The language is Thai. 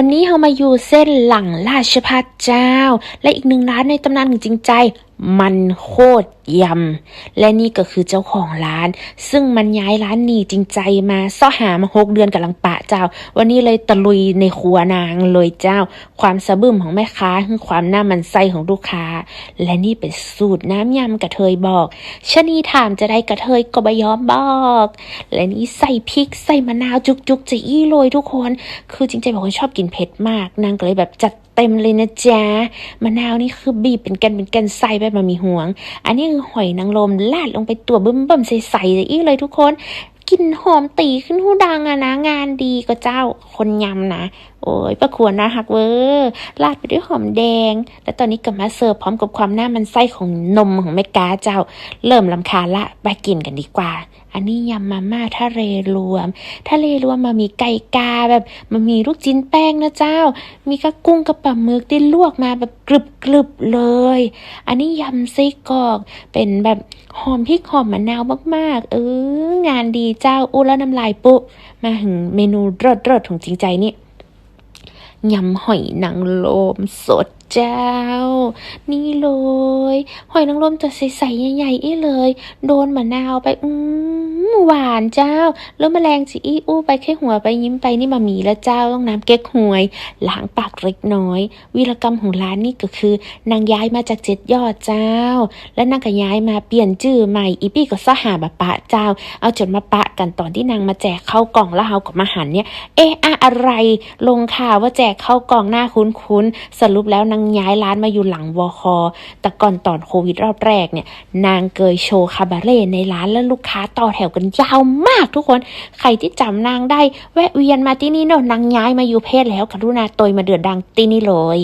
วันนี้เรามาอยู่เส้นหลังราชพัฒเจ้า และอีกหนึ่งร้านในตำนานของจริงใจ มันโคตรยำ และนี่ก็คือเจ้าของร้าน ซึ่งมันย้ายร้านนี้จริงใจมาซ่อหามาหกเดือนกับลังปะเจ้า วันนี้เลยตะลุยในครัวนางเลยเจ้า ความสะบึ้มของแม่ค้าคือความหน้ามันไส้ของลูกค้า และนี่เป็นสูตรน้ำยำกระเทยบอกชะนีถามจะได้กระเทยก็บยอมบอก และนี่ใส่พริกใส่มะนาวจุกๆจะอี้โรยทุกคน คือจริงๆเป็นคนชอบกินเผ็ดมาก นางก็เลยแบบจัด เต็มเลยนะจ๊ะมะนาวนี่คือบีบเป็นกันเป็นกันใส่แบบมามีห่วง อันนี้คือหอยนางรมลาดลงไปตัวบึ้มบ่มๆใสๆจะอี้เลยทุกคนกลินหอมตีขึ้นหูดังอะนะ งานดีก็เจ้าคนยำนะ โอ้ยประควรนะฮักเวอร์ลาดไปด้วยหอมแดง แล้วตอนนี้ก็มาเสิร์ฟพร้อมกับความหน้ามันไส้ของนมของแม่กาเจ้า เริ่มลำคาละไปกินกันดีกว่า อันนี้ยำมาม่าทะเลรวม ทะเลรวมมามีไก่กาแบบมันมีลูกจิ้นแป้งนะเจ้า มีกระกุ้งกับปลาหมึกที่ลวกมาแบบกรึบกรึบๆเลย อันนี้ยำไส้กรอก เป็นแบบหอมพริกหอมมะนาวมากๆ เอองานดีเจ้าอู้แล้วน้ำลายปุ๊มาถึงเมนูเลิศๆของจริงใจนี่ยำหอยนางรมสดเจ้า นี่เลย หอยนางรมตัวใสๆใหญ่ๆอีเลย โดนมะนาวไป อืม หวานเจ้า แล้วแมลงจีอี้อู้ไปแค่หัวไปยิ้มไปนี่มามีแล้วเจ้าต้องน้ำเก๊กหวยล้างปากเล็กน้อย วีรกรรมของร้านนี่ก็คือ นางย้ายมาจากเจ็ดยอดเจ้า แล้วนางก็ย้ายมาเปลี่ยนชื่อใหม่อีปี้ก็สหาบปะเจ้า เอาจดมาปะกันตอนที่นางมาแจกเข้ากล่องแล้วเฮากับมาหันเนี่ยเอะอะอะไรลงข่าวว่าแจกเข้ากล่องหน้าคุ้นๆสรุปแล้วนางย้ายร้านมาอยู่หลังวอคอแต่ก่อนตอนโควิดรอบแรกเนี่ยนางเกยโชว์คาบาเร่ในร้านแล้วลูกค้าต่อแถวกันยาวมากทุกคน ใครที่จำนางได้ แวะเวียนมาที่นี่เนอะนางย้ายมาอยู่เพศแล้วกรุณาตยมาเดือดดังที่นี่เลย